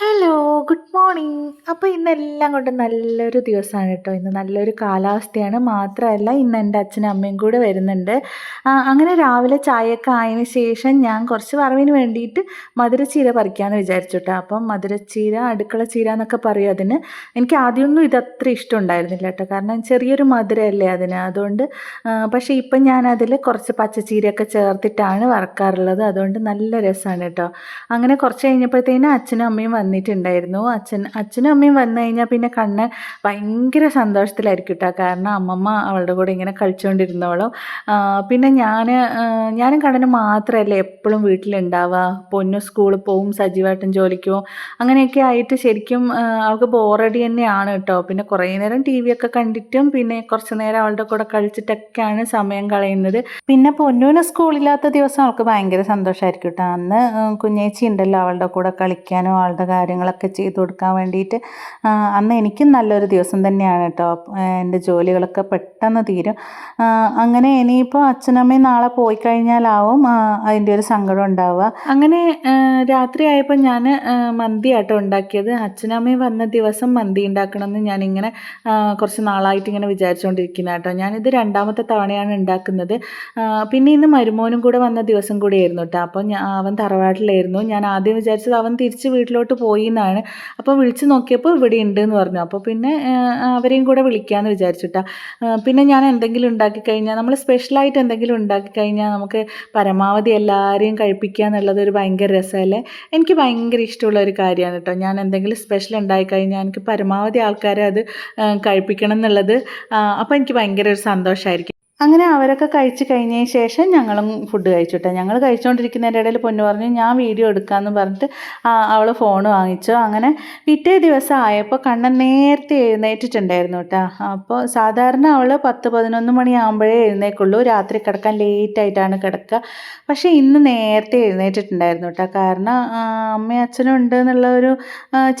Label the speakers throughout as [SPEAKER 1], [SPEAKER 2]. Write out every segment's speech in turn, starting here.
[SPEAKER 1] Hello. Good morning. അപ്പോൾ ഇന്നെല്ലാം കൊണ്ട് നല്ലൊരു ദിവസമാണ് കേട്ടോ. ഇന്ന് നല്ലൊരു കാലാവസ്ഥയാണ്. മാത്രമല്ല ഇന്ന് എന്റെ അച്ഛനും അമ്മയും കൂടെ വരുന്നുണ്ട്. അങ്ങനെ രാവിലെ ചായയൊക്കെ ആയതിനു ശേഷം ഞാൻ കുറച്ച് വറവിന് വേണ്ടിയിട്ട് മധുരച്ചീര പറിക്കാമെന്ന് വിചാരിച്ചു കേട്ടോ. അപ്പം മധുരച്ചീര അടുക്കള ചീര എന്നൊക്കെ പറയും അതിന്. എനിക്ക് ആദ്യമൊന്നും ഇതത്ര ഇഷ്ടം ഉണ്ടായിരുന്നില്ല കേട്ടോ. കാരണം ചെറിയൊരു മധുരമല്ലേ അതിന്. അതുകൊണ്ട് പക്ഷേ ഇപ്പം ഞാനതിൽ കുറച്ച് പച്ചച്ചീരയൊക്കെ ചേർത്തിട്ടാണ് വറക്കാറുള്ളത്. അതുകൊണ്ട് നല്ല രസമാണ് കേട്ടോ. അങ്ങനെ കുറച്ച് കഴിഞ്ഞപ്പോഴത്തേനും അച്ഛനും അമ്മയും വന്നിട്ടുണ്ടായിരുന്നു. അച്ഛൻ അച്ഛനും അമ്മയും വന്നു കഴിഞ്ഞാൽ പിന്നെ കണ്ണ് ഭയങ്കര സന്തോഷത്തിലായിരിക്കും കേട്ടോ കാരണം അമ്മമ്മ അവളുടെ കൂടെ ഇങ്ങനെ കളിച്ചുകൊണ്ടിരുന്നോളും പിന്നെ ഞാൻ ഞാനും കണ്ണനും മാത്രമല്ല എപ്പോഴും വീട്ടിലുണ്ടാവുക. പൊന്നു സ്കൂളിൽ പോവും സജീവമായിട്ടും ജോലിക്ക് പോവും അങ്ങനെയൊക്കെ ആയിട്ട് ശരിക്കും അവൾക്ക് ബോറടി തന്നെയാണ് കേട്ടോ പിന്നെ കുറേ നേരം ടി വി ഒക്കെ കണ്ടിട്ടും പിന്നെ കുറച്ച് നേരം അവളുടെ കൂടെ കളിച്ചിട്ടൊക്കെയാണ് സമയം കളയുന്നത്. പിന്നെ പൊന്നുവിന് സ്കൂളില്ലാത്ത ദിവസം അവൾക്ക് ഭയങ്കര സന്തോഷമായിരിക്കും കേട്ടോ അന്ന് കുഞ്ഞേച്ചി ഉണ്ടല്ലോ അവളുടെ കൂടെ കളിക്കാനും അവളുടെ കാര്യങ്ങളൊക്കെ ചെയ്തു കൊടുക്കാൻ വേണ്ടിയിട്ട് അന്ന് എനിക്കും നല്ലൊരു ദിവസം തന്നെയാണ് കേട്ടോ എന്റെ ജോലികളൊക്കെ പെട്ടെന്ന് തീരും. അങ്ങനെ ഇനിയിപ്പോൾ അച്ഛനമ്മയും നാളെ പോയി കഴിഞ്ഞാലാവും അതിന്റെ ഒരു സങ്കടം ഉണ്ടാവുക. അങ്ങനെ രാത്രി ആയപ്പോൾ ഞാൻ മന്തി ആട്ടോ ഉണ്ടാക്കിയത്. അച്ഛനമ്മയും വന്ന ദിവസം മന്തി ഉണ്ടാക്കണമെന്ന് ഞാനിങ്ങനെ കുറച്ച് നാളായിട്ട് ഇങ്ങനെ വിചാരിച്ചുകൊണ്ടിരിക്കുന്ന കേട്ടോ ഞാനിത് രണ്ടാമത്തെ തവണയാണ് ഉണ്ടാക്കുന്നത്. പിന്നെ ഇന്ന് മരുമോനും കൂടെ വന്ന ദിവസം കൂടിയായിരുന്നു കേട്ടോ അപ്പോൾ അവൻ തറവാട്ടിലായിരുന്നു. ഞാൻ ആദ്യം വിചാരിച്ചത് അവൻ തിരിച്ച് വീട്ടിലോട്ട് പോയി എന്നാണ് അപ്പോൾ വിളിച്ച് നോക്കിയപ്പോൾ ഇവിടെ ഉണ്ട് എന്ന് പറഞ്ഞു. അപ്പോൾ പിന്നെ അവരെയും കൂടെ വിളിക്കാമെന്ന് വിചാരിച്ചിട്ടാ. പിന്നെ ഞാൻ എന്തെങ്കിലും ഉണ്ടാക്കി കഴിഞ്ഞാൽ നമ്മൾ സ്പെഷ്യലായിട്ട് എന്തെങ്കിലും ഉണ്ടാക്കി കഴിഞ്ഞാൽ നമുക്ക് പരമാവധി എല്ലാവരെയും കഴിപ്പിക്കുക എന്നുള്ളത് ഒരു ഭയങ്കര രസമല്ലേ എനിക്ക് ഭയങ്കര ഇഷ്ടമുള്ള ഒരു കാര്യമാണ് കേട്ടോ. ഞാൻ എന്തെങ്കിലും സ്പെഷ്യൽ ഉണ്ടാക്കി കഴിഞ്ഞാൽ എനിക്ക് പരമാവധി ആൾക്കാരെ അത് കഴിപ്പിക്കണം എന്നുള്ളത്. അപ്പോൾ എനിക്ക് ഭയങ്കര ഒരു സന്തോഷമായിരിക്കും അങ്ങനെ അവരൊക്കെ കഴിച്ച് കഴിഞ്ഞതിന് ശേഷം ഞങ്ങളും ഫുഡ് കഴിച്ചു കേട്ടോ ഞങ്ങൾ കഴിച്ചുകൊണ്ടിരിക്കുന്നതിന്റെ ഇടയിൽ പൊന്നു പറഞ്ഞു ഞാൻ വീഡിയോ എടുക്കാമെന്ന് പറഞ്ഞിട്ട് അവൾ ഫോൺ വാങ്ങിച്ചു. അങ്ങനെ പിറ്റേ ദിവസം ആയപ്പോൾ കണ്ണൻ നേരത്തെ എഴുന്നേറ്റിട്ടുണ്ടായിരുന്നു കേട്ടോ അപ്പോൾ സാധാരണ അവൾ പത്ത് പതിനൊന്ന് മണിയാകുമ്പോഴേ എഴുന്നേക്കുള്ളൂ. രാത്രി കിടക്കാൻ ലേറ്റായിട്ടാണ് കിടക്കുക. പക്ഷേ ഇന്ന് നേരത്തെ എഴുന്നേറ്റിട്ടുണ്ടായിരുന്നു കേട്ടോ കാരണം അമ്മയും അച്ഛനും ഉണ്ട് എന്നുള്ള ഒരു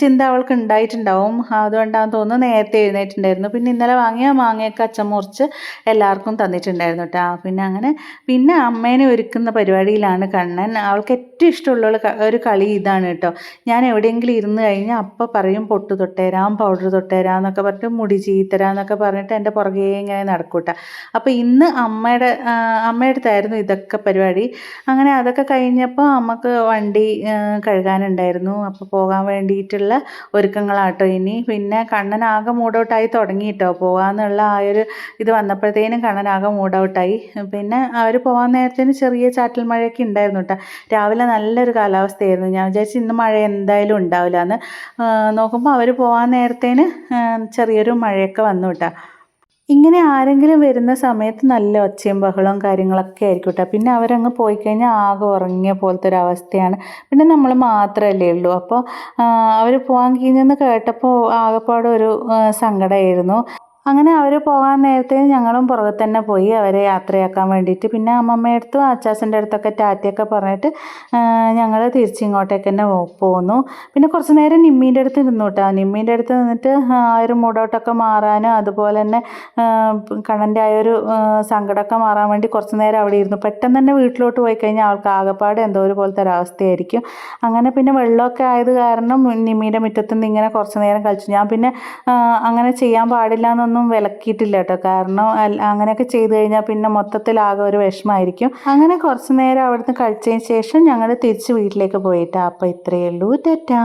[SPEAKER 1] ചിന്ത അവൾക്ക് ഉണ്ടായിട്ടുണ്ടാവും. അതുകൊണ്ടാണെന്ന് തോന്നുന്നു നേരത്തെ എഴുന്നേറ്റിട്ടുണ്ടായിരുന്നു. പിന്നെ ഇന്നലെ വാങ്ങിയ മാങ്ങയൊക്കെ അച്ഛൻ മുറിച്ച് എല്ലാവർക്കും തന്നിട്ടുണ്ടായിരുന്നു കേട്ടോ പിന്നെ അങ്ങനെ പിന്നെ അമ്മേനെ ഒരുക്കുന്ന പരിപാടിയിലാണ് കണ്ണൻ. അവൾക്ക് ഏറ്റവും ഇഷ്ടമുള്ള ഒരു കളി ഇതാണ് കേട്ടോ ഞാൻ എവിടെയെങ്കിലും ഇരുന്ന് കഴിഞ്ഞാൽ അപ്പം പറയും പൊട്ട് തൊട്ടേരാം പൗഡർ തൊട്ടേരാം എന്നൊക്കെ പറഞ്ഞിട്ട് മുടി ചീത്തരാം എന്നൊക്കെ പറഞ്ഞിട്ട് എന്റെ പുറകെ ഇങ്ങനെ നടക്കൂട്ട അപ്പോൾ ഇന്ന് അമ്മയുടെ അമ്മയുടെ അടുത്തായിരുന്നു ഇതൊക്കെ പരിപാടി. അങ്ങനെ അതൊക്കെ കഴിഞ്ഞപ്പോൾ അമ്മയ്ക്ക് വണ്ടി കഴുകാനുണ്ടായിരുന്നു. അപ്പോൾ പോകാൻ വേണ്ടിയിട്ടുള്ള ഒരുക്കങ്ങളാട്ടോ ഇനി. പിന്നെ കണ്ണൻ ആകെ മൂടൗട്ടായി തുടങ്ങി കേട്ടോ പോകാമെന്നുള്ള ആ ഒരു ഇത് വന്നപ്പോഴത്തേനും കണ്ണനാകെ മൂഡ് ഔട്ടായി പിന്നെ അവർ പോകാൻ നേരത്തിന് ചെറിയ ചാറ്റൽ മഴയൊക്കെ ഉണ്ടായിരുന്നു കേട്ടോ രാവിലെ നല്ലൊരു കാലാവസ്ഥയായിരുന്നു. ഞാൻ വിചാരിച്ചു ഇന്ന് മഴ എന്തായാലും ഉണ്ടാവില്ല എന്ന് നോക്കുമ്പോൾ അവർ പോകാൻ നേരത്തേന് ചെറിയൊരു മഴയൊക്കെ വന്നു കേട്ടോ ഇങ്ങനെ ആരെങ്കിലും വരുന്ന സമയത്ത് നല്ല ഒച്ചയും ബഹളവും കാര്യങ്ങളൊക്കെ ആയിരിക്കും കേട്ടോ പിന്നെ അവരങ്ങ് പോയി കഴിഞ്ഞാൽ ആകെ ഉറങ്ങിയ പോലത്തെ ഒരു അവസ്ഥയാണ്. പിന്നെ നമ്മൾ മാത്രമല്ലേ ഉള്ളൂ. അപ്പോൾ അവർ പോകാൻ കഴിഞ്ഞെന്ന് കേട്ടപ്പോൾ ആകെപ്പാടെ ഒരു സങ്കടമായിരുന്നു. അങ്ങനെ അവർ പോകാൻ നേരത്തെ ഞങ്ങളും പുറകെ തന്നെ പോയി അവരെ യാത്രയാക്കാൻ വേണ്ടിയിട്ട്. പിന്നെ അമ്മമ്മയുടെ അടുത്തും അച്ചാച്ചന്റെ അടുത്തൊക്കെ ടാറ്റയൊക്കെ പറഞ്ഞിട്ട് ഞങ്ങൾ തിരിച്ചിങ്ങോട്ടേക്ക് തന്നെ പോന്നു. പിന്നെ കുറച്ച് നേരം നിമ്മീന്റെ അടുത്ത് നിന്നു കേട്ടോ. നിമ്മീന്റെ അടുത്ത് നിന്നിട്ട് ആ ഒരു മൂടോട്ടൊക്കെ മാറാനും അതുപോലെ തന്നെ കണ്ണന്റെ ആ ഒരു സങ്കടമൊക്കെ മാറാൻ വേണ്ടി കുറച്ച് നേരം അവിടെ ഇരുന്നു. പെട്ടെന്ന് തന്നെ വീട്ടിലോട്ട് പോയി കഴിഞ്ഞാൽ അവൾക്ക് ആകെപ്പാട് എന്തോ ഒരു പോലത്തെ ഒരവസ്ഥയായിരിക്കും അങ്ങനെ പിന്നെ വെള്ളമൊക്കെ ആയത് കാരണം നിമ്മീന്റെ മുറ്റത്തുനിന്ന് ഇങ്ങനെ കുറച്ച് നേരം കളിച്ചു. ഞാൻ പിന്നെ അങ്ങനെ ചെയ്യാൻ പാടില്ല എന്നൊന്നും വിലക്കിയിട്ടില്ല കേട്ടോ കാരണം അങ്ങനെയൊക്കെ ചെയ്തു കഴിഞ്ഞാൽ പിന്നെ മൊത്തത്തിൽ മൊത്തത്തിലാകെ ഒരു വിഷമമായിരിക്കും അങ്ങനെ കുറച്ച് നേരം അവിടുന്ന് കഴിച്ചതിന് ശേഷം ഞങ്ങൾ തിരിച്ച് വീട്ടിലേക്ക് പോയിട്ടാ. അപ്പം ഇത്രയേ ഉള്ളൂ. ടാറ്റാ.